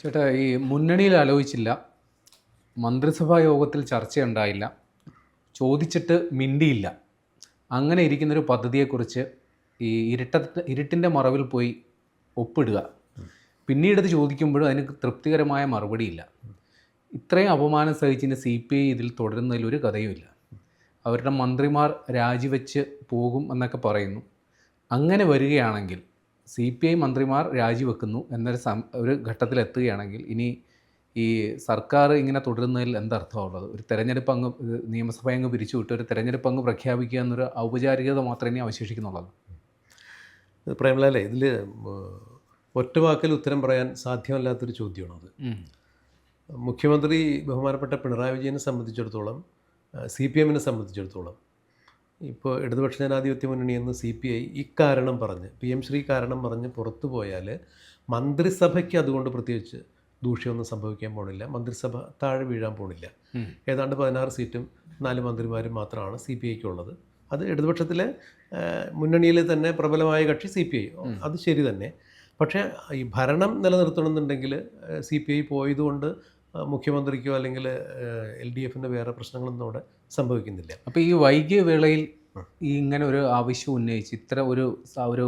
ചേട്ടാ ഈ മുന്നണിയിൽ ആലോചിച്ചില്ല. മന്ത്രിസഭാ യോഗത്തിൽ ചർച്ചയുണ്ടായില്ല. ചോദിച്ചിട്ട് മിണ്ടിയില്ല. അങ്ങനെ ഇരിക്കുന്നൊരു പദ്ധതിയെക്കുറിച്ച് ഈ ഇരുട്ട ഇരുട്ടിന്റെ മറവിൽ പോയി ഒപ്പിടുക. പിന്നീട് ഇത് ചോദിക്കുമ്പോഴും അതിന് തൃപ്തികരമായ മറുപടിയില്ല. ഇത്രയും അപമാനം സഹിച്ചിന് സി പി ഐ ഇതിൽ തുടരുന്നതിൽ ഒരു കഥയുമില്ല അവരുടെ മന്ത്രിമാർ രാജിവെച്ച് പോകും എന്നൊക്കെ പറയുന്നു. അങ്ങനെ വരികയാണെങ്കിൽ സി പി ഐ മന്ത്രിമാർ രാജിവെക്കുന്നു എന്നൊരു സം ഒരു ഘട്ടത്തിലെത്തുകയാണെങ്കിൽ ഇനി ഈ സർക്കാർ ഇങ്ങനെ തുടരുന്നതിൽ എന്തർത്ഥമുള്ളത്? ഒരു തെരഞ്ഞെടുപ്പ് അങ്ങ് നിയമസഭയങ്ങ് നിയമസഭ അങ്ങ് പിരിച്ചുവിട്ട് ഒരു തെരഞ്ഞെടുപ്പ് അങ്ങ് പ്രഖ്യാപിക്കുക എന്നൊരു ഔപചാരികത മാത്രമേ ഇനി അവശേഷിക്കുന്നുള്ളത് പ്രേമലാലേ ഇതിൽ ഒറ്റ വാക്കിൽ ഉത്തരം പറയാൻ സാധ്യമല്ലാത്തൊരു ചോദ്യമാണത്. മുഖ്യമന്ത്രി ബഹുമാനപ്പെട്ട പിണറായി വിജയനെ സംബന്ധിച്ചിടത്തോളം സി പി എമ്മിനെ സംബന്ധിച്ചിടത്തോളം ഇപ്പോൾ ഇടതുപക്ഷ ജനാധിപത്യ മുന്നണി എന്ന് സി പി ഐ ഇക്കാരണം പറഞ്ഞ് പി എം ശ്രീ കാരണം പറഞ്ഞ് പുറത്തു പോയാൽ മന്ത്രിസഭയ്ക്ക് അതുകൊണ്ട് പ്രത്യേകിച്ച് ദൂഷ്യമൊന്നും സംഭവിക്കാൻ പോണില്ല മന്ത്രിസഭ താഴെ വീഴാൻ പോണില്ല. ഏതാണ്ട് പതിനാറ് സീറ്റും നാല് മന്ത്രിമാരും മാത്രമാണ് സി പി ഐക്ക് ഉള്ളത് അത് ഇടതുപക്ഷത്തിലെ മുന്നണിയിൽ മുന്നണിയിലെ തന്നെ പ്രബലമായ കക്ഷി സി പി ഐ അത് ശരി തന്നെ. പക്ഷേ ഈ ഭരണം നിലനിർത്തണമെന്നുണ്ടെങ്കിൽ സി പി ഐ പോയതുകൊണ്ട് മുഖ്യമന്ത്രിക്കോ അല്ലെങ്കിൽ എൽ ഡി എഫിന്റെ വേറെ പ്രശ്നങ്ങളൊന്നും അവിടെ സംഭവിക്കുന്നില്ല. അപ്പോൾ ഈ വൈകിയ വേളയിൽ ഈ ഇങ്ങനെ ഒരു ആവശ്യം ഉന്നയിച്ച് ഇത്ര ഒരു ഒരു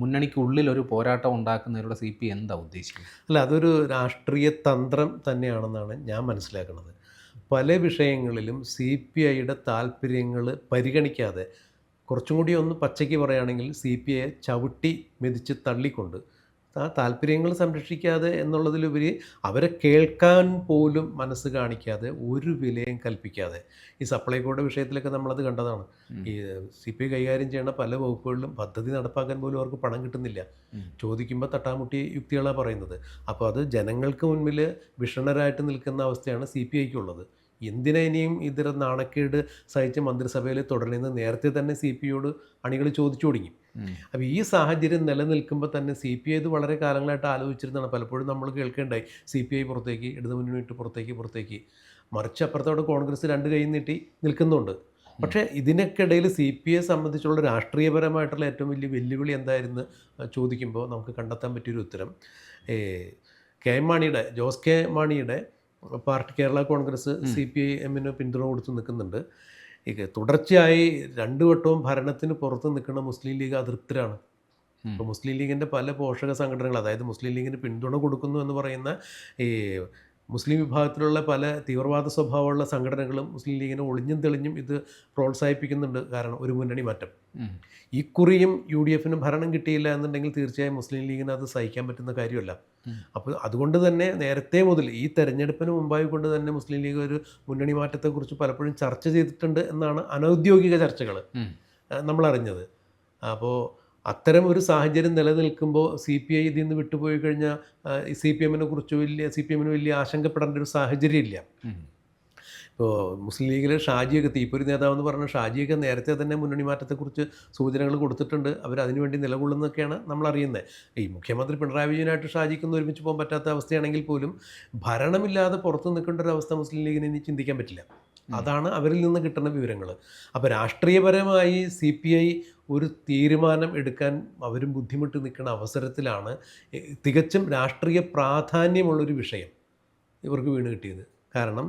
മുന്നണിക്കുള്ളിൽ ഒരു പോരാട്ടം ഉണ്ടാക്കുന്നതിലൂടെ സി പി എന്താ ഉദ്ദേശിക്കുന്നത്? അല്ല അതൊരു രാഷ്ട്രീയ തന്ത്രം തന്നെയാണെന്നാണ് ഞാൻ മനസ്സിലാക്കുന്നത്. പല വിഷയങ്ങളിലും സി പി ഐയുടെ താല്പര്യങ്ങൾ പരിഗണിക്കാതെ കുറച്ചും കൂടി ഒന്ന് പച്ചയ്ക്ക് പറയുകയാണെങ്കിൽ സി പി ഐയെ ചവിട്ടി മെതിച്ച് തള്ളിക്കൊണ്ട് ആ താല്പര്യങ്ങൾ സംരക്ഷിക്കാതെ എന്നുള്ളതിലുപരി അവരെ കേൾക്കാൻ പോലും മനസ്സ് കാണിക്കാതെ ഒരു വിലയും കൽപ്പിക്കാതെ. ഈ സപ്ലൈകോയുടെ വിഷയത്തിലൊക്കെ നമ്മളത് കണ്ടതാണ്. ഈ സി പി ഐ കൈകാര്യം ചെയ്യുന്ന പല വകുപ്പുകളിലും പദ്ധതി നടപ്പാക്കാൻ പോലും അവർക്ക് പണം കിട്ടുന്നില്ല. ചോദിക്കുമ്പോൾ തട്ടാമുട്ടി യുക്തികളാണ് പറയുന്നത്. അപ്പോൾ അത് ജനങ്ങൾക്ക് മുൻപിൽ വിഷണരായിട്ട് നിൽക്കുന്ന അവസ്ഥയാണ് സി പി ഐക്ക് ഉള്ളത് എന്തിനാ ഇനിയും ഇതിൽ നാണക്കേട് സഹിച്ച് മന്ത്രിസഭയിൽ തുടരുന്നത് നേരത്തെ തന്നെ സി പി ഐയോട് അണികൾ ചോദിച്ചു തുടങ്ങി. അപ്പോൾ ഈ സാഹചര്യം നിലനിൽക്കുമ്പോൾ തന്നെ സി പി ഐ ഇത് വളരെ കാലങ്ങളായിട്ട് ആലോചിച്ചിരുന്നതാണ്. പലപ്പോഴും നമ്മൾ കേൾക്കേണ്ടായി. സി പി ഐ പുറത്തേക്ക് ഇടതു മുന്നണിയിട്ട് പുറത്തേക്ക് പുറത്തേക്ക്. മറിച്ച് അപ്പുറത്തോടെ കോൺഗ്രസ് രണ്ട് കൈ നീട്ടി നിൽക്കുന്നുണ്ട്. പക്ഷേ ഇതിനൊക്കിടയിൽ സി പി ഐ സംബന്ധിച്ചുള്ള രാഷ്ട്രീയപരമായിട്ടുള്ള ഏറ്റവും വലിയ വെല്ലുവിളി എന്തായിരുന്നു? ചോദിക്കുമ്പോൾ നമുക്ക് കണ്ടെത്താൻ പറ്റിയൊരു ഉത്തരം. കെ എം മാണിയുടെ ജോസ് കെ മാണിയുടെ party Kerala Congress C P I എമ്മിന് പിന്തുണ കൊടുത്ത് നിൽക്കുന്നുണ്ട്. ഈ തുടർച്ചയായി രണ്ടു വട്ടവും ഭരണത്തിന് പുറത്ത് നിൽക്കുന്ന മുസ്ലിം ലീഗ് അതൃപ്തരാണ്. ഇപ്പോൾ മുസ്ലിം ലീഗിന്റെ പല പോഷക സംഘടനകൾ അതായത് മുസ്ലിം ലീഗിന് പിന്തുണ കൊടുക്കുന്നു എന്ന് പറയുന്ന ഈ മുസ്ലിം വിഭാഗത്തിലുള്ള പല തീവ്രവാദ സ്വഭാവമുള്ള സംഘടനകളും മുസ്ലിം ലീഗിനെ ഒളിഞ്ഞും തെളിഞ്ഞും ഇത് പ്രോത്സാഹിപ്പിക്കുന്നുണ്ട്. കാരണം ഒരു മുന്നണി മാറ്റം. ഇക്കുറിയും യു ഡി എഫിന് ഭരണം കിട്ടിയില്ല എന്നുണ്ടെങ്കിൽ തീർച്ചയായും മുസ്ലിം ലീഗിന് അത് സഹിക്കാൻ പറ്റുന്ന കാര്യമല്ല. അപ്പോൾ അതുകൊണ്ട് തന്നെ നേരത്തെ മുതൽ ഈ തെരഞ്ഞെടുപ്പിന് മുമ്പായി കൊണ്ട് തന്നെ മുസ്ലിം ലീഗ് ഒരു മുന്നണി മാറ്റത്തെക്കുറിച്ച് പലപ്പോഴും ചർച്ച ചെയ്തിട്ടുണ്ട് എന്നാണ് അനൗദ്യോഗിക ചർച്ചകൾ നമ്മൾ അറിഞ്ഞത് അപ്പോൾ അത്തരം ഒരു സാഹചര്യം നിലനിൽക്കുമ്പോൾ സി പി ഐ ഇതിൽ നിന്ന് വിട്ടുപോയി കഴിഞ്ഞാൽ സി പി എമ്മിനെ കുറിച്ച് വലിയ സി പി എമ്മിന് വലിയ ആശങ്കപ്പെടേണ്ട ഒരു സാഹചര്യം ഇല്ല ഇപ്പോൾ മുസ്ലിം ലീഗിലെ ഷാജിയൊക്കെ തീപ്പൊരി നേതാവ് എന്ന് പറഞ്ഞ ഷാജിയൊക്കെ നേരത്തെ തന്നെ മുന്നണി മാറ്റത്തെക്കുറിച്ച് സൂചനകൾ കൊടുത്തിട്ടുണ്ട്. അവർ അതിനുവേണ്ടി നിലകൊള്ളുന്നൊക്കെയാണ് നമ്മൾ അറിയുന്നത്. ഈ മുഖ്യമന്ത്രി പിണറായി വിജയനായിട്ട് ഷാജിക്കൊന്നും ഒരുമിച്ച് പോകാൻ പറ്റാത്ത അവസ്ഥയാണെങ്കിൽ പോലും ഭരണമില്ലാതെ പുറത്ത് നിൽക്കേണ്ട ഒരു അവസ്ഥ മുസ്ലിം ലീഗിനെ ഇനി ചിന്തിക്കാൻ പറ്റില്ല. അതാണ് അവരിൽ നിന്ന് കിട്ടുന്ന വിവരങ്ങൾ. അപ്പോൾ രാഷ്ട്രീയപരമായി സി പി ഐ ഒരു തീരുമാനം എടുക്കാൻ അവരും ബുദ്ധിമുട്ട് നിൽക്കുന്ന അവസരത്തിലാണ് തികച്ചും രാഷ്ട്രീയ പ്രാധാന്യമുള്ളൊരു വിഷയം ഇവർക്ക് വീണ് കിട്ടിയത്. കാരണം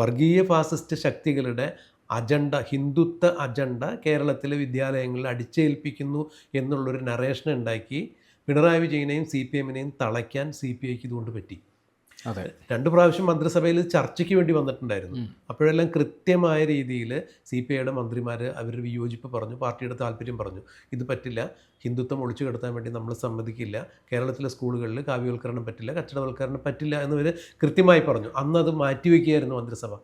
വർഗീയ ഫാസിസ്റ്റ് ശക്തികളുടെ അജണ്ട ഹിന്ദുത്വ അജണ്ട കേരളത്തിലെ വിദ്യാലയങ്ങളിൽ അടിച്ചേൽപ്പിക്കുന്നു എന്നുള്ളൊരു നറേഷൻ ഉണ്ടാക്കി പിണറായി വിജയനെയും സി പി എമ്മിനെയും തളയ്ക്കാൻ സി പി ഐക്ക് ഇതുകൊണ്ട് പറ്റി. രണ്ട് പ്രാവശ്യം മന്ത്രിസഭയിൽ ചർച്ചയ്ക്ക് വേണ്ടി വന്നിട്ടുണ്ടായിരുന്നു. അപ്പോഴെല്ലാം കൃത്യമായ രീതിയിൽ സി പി ഐയുടെ മന്ത്രിമാർ അവരുടെ വിയോജിപ്പ് പറഞ്ഞു പാർട്ടിയുടെ താല്പര്യം പറഞ്ഞു. ഇത് പറ്റില്ല. ഹിന്ദുത്വം ഒളിച്ചു കിടത്താൻ വേണ്ടി നമ്മൾ സമ്മതിക്കില്ല. കേരളത്തിലെ സ്കൂളുകളിൽ കാവ്യവൽക്കരണം പറ്റില്ല. കച്ചടവൽക്കരണം പറ്റില്ല എന്നിവർ കൃത്യമായി പറഞ്ഞു. അന്ന് അത് മാറ്റിവെക്കുകയായിരുന്നു മന്ത്രിസഭ.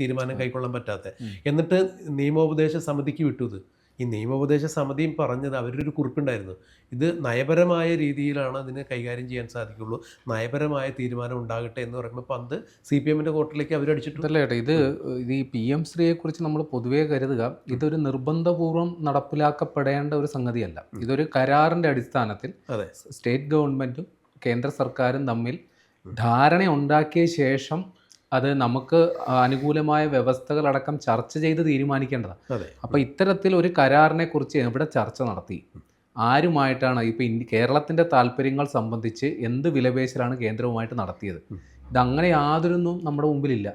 തീരുമാനം കൈക്കൊള്ളാൻ പറ്റാത്ത. എന്നിട്ട് നിയമോപദേശ സമിതിക്ക് വിട്ടു ഇത്. ഈ നിയമോപദേശ സമിതിയും പറഞ്ഞത് അവരുടെ ഒരു കുറിപ്പുണ്ടായിരുന്നു. ഇത് നയപരമായ രീതിയിലാണ് അതിന് കൈകാര്യം ചെയ്യാൻ സാധിക്കുള്ളൂ. നയപരമായ തീരുമാനം ഉണ്ടാകട്ടെ എന്ന് പറയുമ്പോൾ പന്ത് സി പി എമ്മിന്റെ കോർട്ടിലേക്ക് അവർ അതല്ല ചേട്ടാ ഇത് ഇത് ഈ പി എം ശ്രീയെക്കുറിച്ച് നമ്മൾ പൊതുവേ കരുതുക ഇതൊരു നിർബന്ധപൂർവം നടപ്പിലാക്കപ്പെടേണ്ട ഒരു സംഗതിയല്ല. ഇതൊരു കരാറിന്റെ അടിസ്ഥാനത്തിൽ അതെ. സ്റ്റേറ്റ് ഗവൺമെന്റും കേന്ദ്ര സർക്കാരും തമ്മിൽ ധാരണ ഉണ്ടാക്കിയ ശേഷം അത് നമുക്ക് അനുകൂലമായ വ്യവസ്ഥകളടക്കം ചർച്ച ചെയ്ത് തീരുമാനിക്കേണ്ടതാണ് അപ്പോൾ ഇത്തരത്തിൽ ഒരു കരാറിനെ കുറിച്ച് എവിടെ ചർച്ച നടത്തി. ആരുമായിട്ടാണ് ഇപ്പോൾ ഇന്ത്യ കേരളത്തിന്റെ താല്പര്യങ്ങൾ സംബന്ധിച്ച് എന്ത് വിലപേശലാണ് കേന്ദ്രവുമായിട്ട് നടത്തിയത്? ഇതങ്ങനെ യാതൊരൊന്നും നമ്മുടെ മുമ്പിലില്ല.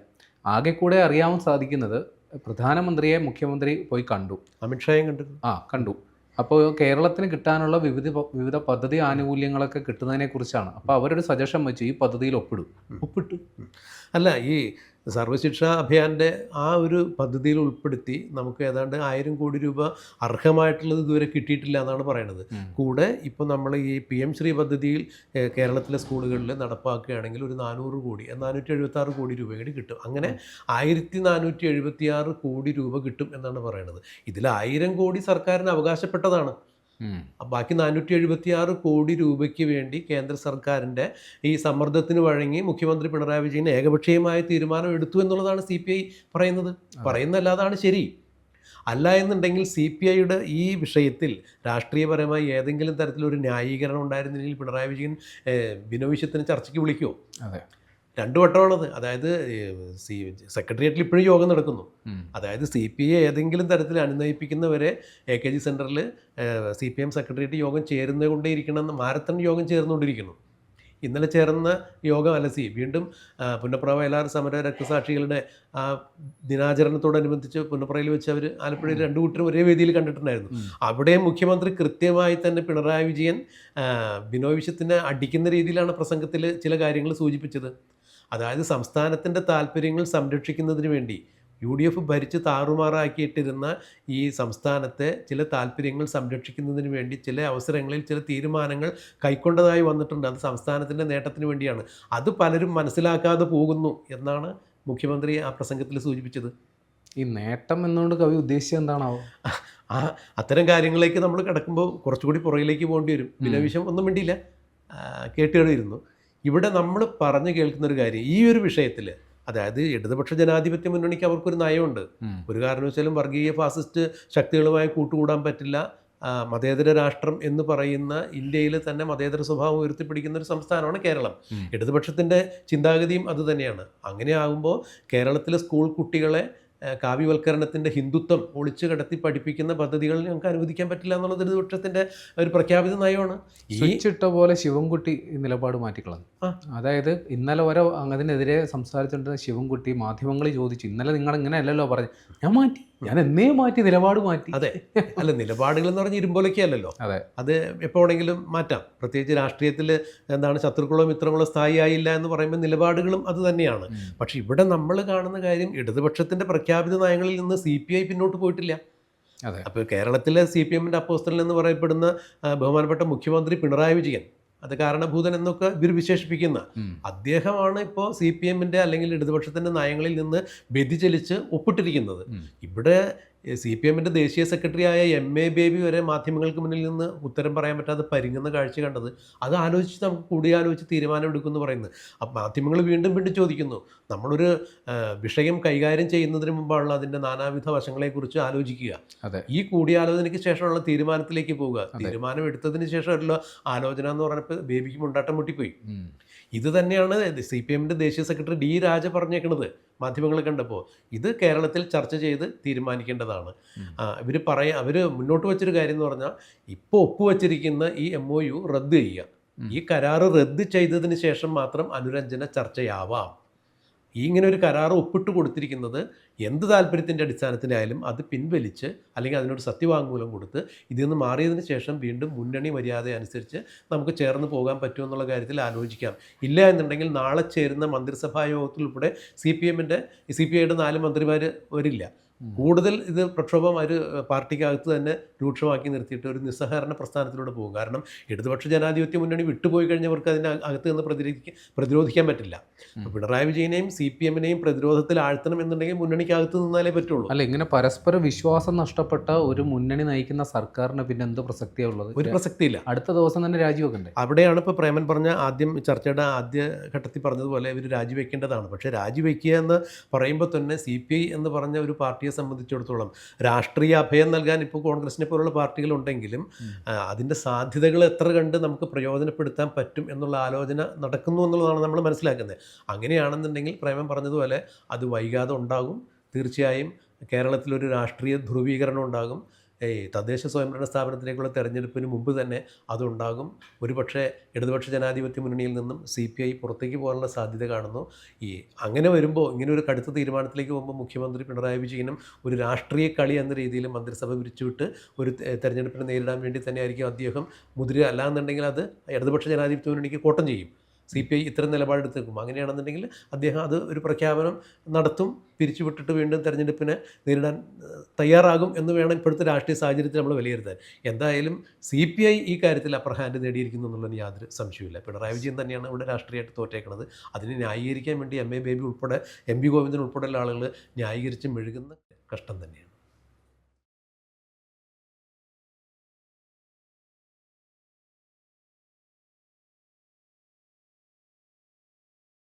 ആകെ കൂടെ അറിയാൻ സാധിക്കുന്നത് പ്രധാനമന്ത്രിയെ മുഖ്യമന്ത്രി പോയി കണ്ടു. അമിത്ഷായും കണ്ടു ആ കണ്ടു. അപ്പോൾ കേരളത്തിന് കിട്ടാനുള്ള വിവിധ വിവിധ പദ്ധതി ആനുകൂല്യങ്ങളൊക്കെ കിട്ടുന്നതിനെ കുറിച്ചാണ് അപ്പോൾ അവരൊരു സജഷൻ വെച്ചു ഈ പദ്ധതിയിൽ ഒപ്പിടും. ഒപ്പിട്ടു. അല്ല ഈ സർവശിക്ഷാ അഭിയാന്റെ ആ ഒരു പദ്ധതിയിൽ ഉൾപ്പെടുത്തി നമുക്ക് ഏതാണ്ട് ആയിരം കോടി രൂപ അർഹമായിട്ടുള്ളത് ഇതുവരെ കിട്ടിയിട്ടില്ല എന്നാണ് പറയുന്നത്. കൂടെ ഇപ്പോൾ നമ്മൾ ഈ പി എം ശ്രീ പദ്ധതിയിൽ കേരളത്തിലെ സ്കൂളുകളിൽ നടപ്പാക്കുകയാണെങ്കിൽ ഒരു നാനൂറ് കോടി നാനൂറ്റി എഴുപത്തി ആറ് കോടി രൂപ കൂടി കിട്ടും അങ്ങനെ ആയിരത്തി നാനൂറ്റി എഴുപത്തി ആറ് കോടി രൂപ കിട്ടും എന്നാണ് പറയുന്നത് ഇതിൽ ആയിരം കോടി സർക്കാരിന് അവകാശപ്പെട്ടതാണ്. ബാക്കി നാനൂറ്റി എഴുപത്തി ആറ് കോടി രൂപയ്ക്ക് വേണ്ടി കേന്ദ്ര സർക്കാരിന്റെ ഈ സമ്മർദ്ദത്തിന് വഴങ്ങി മുഖ്യമന്ത്രി പിണറായി വിജയൻ ഏകപക്ഷീയമായ തീരുമാനം എടുത്തു എന്നുള്ളതാണ് സി പി ഐ പറയുന്നത്. പറയുന്നല്ലാതാണ് ശരി. അല്ല എന്നുണ്ടെങ്കിൽ സി പി ഐയുടെ ഈ വിഷയത്തിൽ രാഷ്ട്രീയപരമായി ഏതെങ്കിലും തരത്തിലൊരു ന്യായീകരണം ഉണ്ടായിരുന്നില്ലെങ്കിൽ പിണറായി വിജയൻ ബിനോവിശ്യത്തിന് ചർച്ചയ്ക്ക് വിളിക്കുമോ അതെ. രണ്ടു വട്ടമാണത്. അതായത് സി സെക്രട്ടേറിയറ്റിൽ ഇപ്പോഴും യോഗം നടക്കുന്നു. അതായത് സി പി ഐ ഏതെങ്കിലും തരത്തിൽ അനുനയിപ്പിക്കുന്നവരെ എ കെ ജി സെന്ററിൽ സി പി എം സെക്രട്ടേറിയറ്റ് യോഗം ചേരുന്നുകൊണ്ടേയിരിക്കണമെന്ന് മാരത്തൺ യോഗം ചേർന്നുകൊണ്ടിരിക്കുന്നു. ഇന്നലെ ചേർന്ന യോഗം അല്ല സി വീണ്ടും പുന്നപ്ര വയലാർ സമര രക്തസാക്ഷികളുടെ ആ ദിനാചരണത്തോടനുബന്ധിച്ച് പുന്നപ്രയിൽ വെച്ച് അവർ ആലപ്പുഴയിൽ രണ്ടു കൂട്ടരും ഒരേ വേദിയിൽ കണ്ടിട്ടുണ്ടായിരുന്നു. അവിടെ മുഖ്യമന്ത്രി കൃത്യമായി തന്നെ പിണറായി വിജയൻ ബിനോയ് വിശ്വത്തിനെ അടിക്കുന്ന രീതിയിലാണ് പ്രസംഗത്തിൽ ചില കാര്യങ്ങൾ സൂചിപ്പിച്ചത്. അതായത് സംസ്ഥാനത്തിന്റെ താല്പര്യങ്ങൾ സംരക്ഷിക്കുന്നതിന് വേണ്ടി യു ഡി എഫ് ഭരിച്ച് താറുമാറാക്കിയിട്ടിരുന്ന ഈ സംസ്ഥാനത്തെ ചില താല്പര്യങ്ങൾ സംരക്ഷിക്കുന്നതിന് വേണ്ടി ചില അവസരങ്ങളിൽ ചില തീരുമാനങ്ങൾ കൈക്കൊണ്ടതായി വന്നിട്ടുണ്ട്. അത് സംസ്ഥാനത്തിന്റെ നേട്ടത്തിന് വേണ്ടിയാണ്. അത് പലരും മനസ്സിലാക്കാതെ പോകുന്നു എന്നാണ് മുഖ്യമന്ത്രി ആ പ്രസംഗത്തിൽ സൂചിപ്പിച്ചത്. ഈ നേട്ടം എന്നുകൊണ്ട് കവി ഉദ്ദേശിച്ചത് എന്താണാവോ? ആ അത്തരം കാര്യങ്ങളിലേക്ക് നമ്മൾ കിടക്കുമ്പോൾ കുറച്ചുകൂടി പുറകിലേക്ക് പോകേണ്ടി വരും. വിലവിഷം ഒന്നും വേണ്ടിയില്ല കേട്ടുകഴിയിരുന്നു ഇവിടെ നമ്മൾ പറഞ്ഞു കേൾക്കുന്ന ഒരു കാര്യം ഈ ഒരു വിഷയത്തിൽ അതായത് ഇടതുപക്ഷ ജനാധിപത്യ മുന്നണിക്ക് അവർക്കൊരു നയമുണ്ട്. ഒരു കാരണവശാലും വർഗീയ ഫാസിസ്റ്റ് ശക്തികളുമായി കൂട്ടുകൂടാൻ പറ്റില്ല. മതേതര രാഷ്ട്രം എന്ന് പറയുന്ന ഇന്ത്യയിൽ തന്നെ മതേതര സ്വഭാവം ഉയർത്തിപ്പിടിക്കുന്ന ഒരു സംസ്ഥാനമാണ് കേരളം. ഇടതുപക്ഷത്തിന്റെ ചിന്താഗതിയും അതുതന്നെയാണ് അങ്ങനെ ആകുമ്പോൾ കേരളത്തിലെ സ്കൂൾ കുട്ടികളെ കാവ്യവൽക്കരണത്തിന്റെ ഹിന്ദുത്വം ഒളിച്ചു കടത്തി പഠിപ്പിക്കുന്ന പദ്ധതികൾ ഞങ്ങൾക്ക് അനുവദിക്കാൻ പറ്റില്ല എന്നുള്ളത് ഇടതുപക്ഷത്തിന്റെ ഒരു പ്രഖ്യാപിത നയമാണ്. ഈ ചിട്ട ഇട്ട പോലെ ശിവൻകുട്ടി നിലപാട് മാറ്റിക്കളഞ്ഞു. അതായത് ഇന്നലെ വരെ അതിനെതിരെ സംസാരിച്ചിട്ടുള്ള ശിവൻകുട്ടി മാധ്യമങ്ങളിൽ ചോദിച്ചു ഇന്നലെ നിങ്ങൾ ഇങ്ങനെ അല്ലല്ലോ പറഞ്ഞു ഞാൻ മാറ്റി. ഞാൻ എന്നേ മാറ്റി നിലപാട് മാറ്റി. അതെ. അല്ല നിലപാടുകൾ എന്ന് പറഞ്ഞാൽ ഇരുമ്പോലൊക്കെയല്ലല്ലോ അതെ. അത് എപ്പോൾ വേണമെങ്കിലും മാറ്റാം. പ്രത്യേകിച്ച് രാഷ്ട്രീയത്തിൽ എന്താണ് ശത്രുക്കളോ മിത്രങ്ങളോ സ്ഥായിയായില്ല എന്ന് പറയുമ്പോൾ നിലപാടുകളും അത് തന്നെയാണ്. പക്ഷെ ഇവിടെ നമ്മൾ കാണുന്ന കാര്യം ഇടതുപക്ഷത്തിന്റെ പ്രഖ്യാപിത നയങ്ങളിൽ നിന്ന് സി പി ഐ പിന്നോട്ട് പോയിട്ടില്ല. അതെ. അപ്പോൾ കേരളത്തിലെ സി പി എമ്മിന്റെ അപ്പോസ്റ്റൽ എന്ന് പറയപ്പെടുന്ന ബഹുമാനപ്പെട്ട മുഖ്യമന്ത്രി പിണറായി വിജയൻ അത് കാരണഭൂതൻ എന്നൊക്കെ ഇവർ വിശേഷിപ്പിക്കുന്ന. അദ്ദേഹമാണ് ഇപ്പോൾ സി പി എമ്മിന്റെ അല്ലെങ്കിൽ ഇടതുപക്ഷത്തിന്റെ നയങ്ങളിൽ നിന്ന് വ്യതിചലിച്ച് ഒപ്പിട്ടിരിക്കുന്നത്. ഇവിടെ സി പി എമ്മിന്റെ ദേശീയ സെക്രട്ടറിയായ എം എ ബേബി വരെ മാധ്യമങ്ങൾക്ക് മുന്നിൽ നിന്ന് ഉത്തരം പറയാൻ പറ്റാതെ പരിങ്ങുന്ന കാഴ്ച കണ്ടത്. അത് ആലോചിച്ച് നമുക്ക് കൂടിയാലോചിച്ച് തീരുമാനമെടുക്കുമെന്ന് പറയുന്നത്. അപ്പം മാധ്യമങ്ങൾ വീണ്ടും വീണ്ടും ചോദിക്കുന്നു. നമ്മളൊരു വിഷയം കൈകാര്യം ചെയ്യുന്നതിന് മുമ്പാണല്ലോ അതിന്റെ നാനാവിധ വശങ്ങളെക്കുറിച്ച് ആലോചിക്കുക. അതെ. ഈ കൂടിയാലോചനയ്ക്ക് ശേഷമുള്ള തീരുമാനത്തിലേക്ക് പോവുക. തീരുമാനം എടുത്തതിന് ശേഷമല്ലോ ആലോചന എന്ന് പറഞ്ഞപ്പോൾ ബേബിക്ക് മുണ്ടാട്ടം മുട്ടിപ്പോയി ഇത് തന്നെയാണ് സി പി എമ്മിന്റെ ദേശീയ സെക്രട്ടറി ഡി രാജ പറഞ്ഞേക്കുന്നത് മാധ്യമങ്ങൾ കണ്ടപ്പോൾ ഇത് കേരളത്തിൽ ചർച്ച ചെയ്ത് തീരുമാനിക്കേണ്ടതാണ്. ഇവർ പറയാ അവർ മുന്നോട്ട് വെച്ചൊരു കാര്യം എന്ന് പറഞ്ഞാൽ ഇപ്പോൾ ഒപ്പുവച്ചിരിക്കുന്ന ഈ എം ഒ യു റദ്ദ് ചെയ്യുക. ഈ കരാറ് റദ്ദ് ചെയ്തതിന് ശേഷം മാത്രം അനുരഞ്ജന ചർച്ചയാവാം. ഈ ഇങ്ങനെ ഒരു കരാർ ഒപ്പിട്ട് കൊടുത്തിരിക്കുന്നത് എന്ത് താല്പര്യത്തിന്റെ അടിസ്ഥാനത്തിലായാലും അത് പിൻവലിച്ച് അല്ലെങ്കിൽ അതിനൊരു സത്യവാങ്മൂലം കൊടുത്ത് ഇതിൽ നിന്ന് മാറിയതിന് ശേഷം വീണ്ടും മുന്നണി മര്യാദ അനുസരിച്ച് നമുക്ക് ചേർന്ന് പോകാൻ പറ്റുമെന്നുള്ള കാര്യത്തിൽ ആലോചിക്കാം. ഇല്ല എന്നുണ്ടെങ്കിൽ നാളെ ചേരുന്ന മന്ത്രിസഭാ യോഗത്തിൽ ഉൾപ്പെടെ സി പി എമ്മിന്റെ സി പി ഐയുടെ നാല് മന്ത്രിമാർ വരില്ല. കൂടുതൽ ഇത് പ്രക്ഷോഭം ഒരു പാർട്ടിക്കകത്ത് തന്നെ രൂക്ഷമാക്കി നിർത്തിയിട്ട് ഒരു നിസ്സഹകരണ പ്രസ്ഥാനത്തിലൂടെ പോകും. കാരണം ഇടതുപക്ഷ ജനാധിപത്യ മുന്നണി വിട്ടുപോയി കഴിഞ്ഞവർക്ക് അതിന് അകത്ത് നിന്ന് പ്രതിരോധിക്കാൻ പ്രതിരോധിക്കാൻ പറ്റില്ല. പിണറായി വിജയനെയും സി പി എമ്മിനെയും പ്രതിരോധത്തിൽ ആഴ്ത്തണം എന്നുണ്ടെങ്കിൽ മുന്നണിക്കകത്ത് നിന്നാലേ പറ്റുള്ളൂ. അല്ല ഇങ്ങനെ പരസ്പര വിശ്വാസം നഷ്ടപ്പെട്ട ഒരു മുന്നണി നയിക്കുന്ന സർക്കാരിന് പിന്നെ എന്ത് പ്രസക്തിയാണ് ഉള്ളത്? ഒരു പ്രസക്തിയില്ല. അടുത്ത ദിവസം തന്നെ രാജിവെക്കണ്ടേ? അവിടെയാണ് ഇപ്പോൾ പ്രേമൻ പറഞ്ഞ ആദ്യം ചർച്ചയുടെ ആദ്യ ഘട്ടത്തിൽ പറഞ്ഞതുപോലെ ഇവർ രാജിവെക്കേണ്ടതാണ്. പക്ഷേ രാജിവെക്കുക എന്ന് പറയുമ്പോൾ തന്നെ സി പി ഐ എന്ന് പറഞ്ഞ ഒരു പാർട്ടിയെ സംബന്ധിച്ചിടത്തോളം രാഷ്ട്രീയ അഭയം നൽകാൻ ഇപ്പോൾ കോൺഗ്രസിനെ പോലുള്ള പാർട്ടികളുണ്ടെങ്കിലും അതിന്റെ സാധ്യതകൾ എത്ര കണ്ട് നമുക്ക് പ്രയോജനപ്പെടുത്താൻ പറ്റും എന്നുള്ള ആലോചന നടക്കുന്നു എന്നുള്ളതാണ് നമ്മൾ മനസ്സിലാക്കുന്നത്. അങ്ങനെയാണെന്നുണ്ടെങ്കിൽ പ്രേമൻ പറഞ്ഞതുപോലെ അത് വൈകാതെ ഉണ്ടാകും. തീർച്ചയായും കേരളത്തിലൊരു രാഷ്ട്രീയ ധ്രുവീകരണം ഉണ്ടാകും. ഈ തദ്ദേശ സ്വയംഭരണ സ്ഥാപനത്തിലേക്കുള്ള തെരഞ്ഞെടുപ്പിന് മുമ്പ് തന്നെ അതുണ്ടാകും. ഒരുപക്ഷെ ഇടതുപക്ഷ ജനാധിപത്യ മുന്നണിയിൽ നിന്നും സി പി ഐ പുറത്തേക്ക് പോകാനുള്ള സാധ്യത കാണുന്നു. ഈ അങ്ങനെ വരുമ്പോൾ ഇങ്ങനെ ഒരു കടുത്ത തീരുമാനത്തിലേക്ക് പോകുമ്പോൾ മുഖ്യമന്ത്രി പിണറായി വിജയനും ഒരു രാഷ്ട്രീയ കളി എന്ന രീതിയിൽ മന്ത്രിസഭ പിരിച്ചുവിട്ട് ഒരു തെരഞ്ഞെടുപ്പിനെ നേരിടാൻ വേണ്ടി തന്നെയായിരിക്കും അദ്ദേഹം മുതിരുക. അല്ലാന്നുണ്ടെങ്കിൽ അത് ഇടതുപക്ഷ ജനാധിപത്യ മുന്നണിക്ക് കോട്ടം ചെയ്യും. സി പി ഐ ഇത്തരം നിലപാടെടുത്തേക്കും അങ്ങനെയാണെന്നുണ്ടെങ്കിൽ അദ്ദേഹം അത് ഒരു പ്രഖ്യാപനം നടത്തും പിരിച്ചുവിട്ടിട്ട് വീണ്ടും തെരഞ്ഞെടുപ്പിനെ നേരിടാൻ തയ്യാറാകും എന്ന് വേണം ഇപ്പോഴത്തെ രാഷ്ട്രീയ സാഹചര്യത്തിൽ നമ്മൾ വിലയിരുത്താൻ. എന്തായാലും സി പി ഐ ഈ കാര്യത്തിൽ അപ്പർ ഹാൻഡ് നേടിയിരിക്കുന്നു എന്നുള്ളതിന് യാതൊരു സംശയമില്ല പിണറായി വിജയൻ തന്നെയാണ് ഇവിടെ രാഷ്ട്രീയമായിട്ട് തോറ്റേക്കുന്നത് അതിനെ ന്യായീകരിക്കാൻ വേണ്ടി എം എ ബേബി ഉൾപ്പെടെ എം പി ഗോവിന്ദൻ ഉൾപ്പെടെയുള്ള ആളുകൾ ന്യായീകരിച്ച് മെഴുകുന്ന കഷ്ടം തന്നെയാണ്.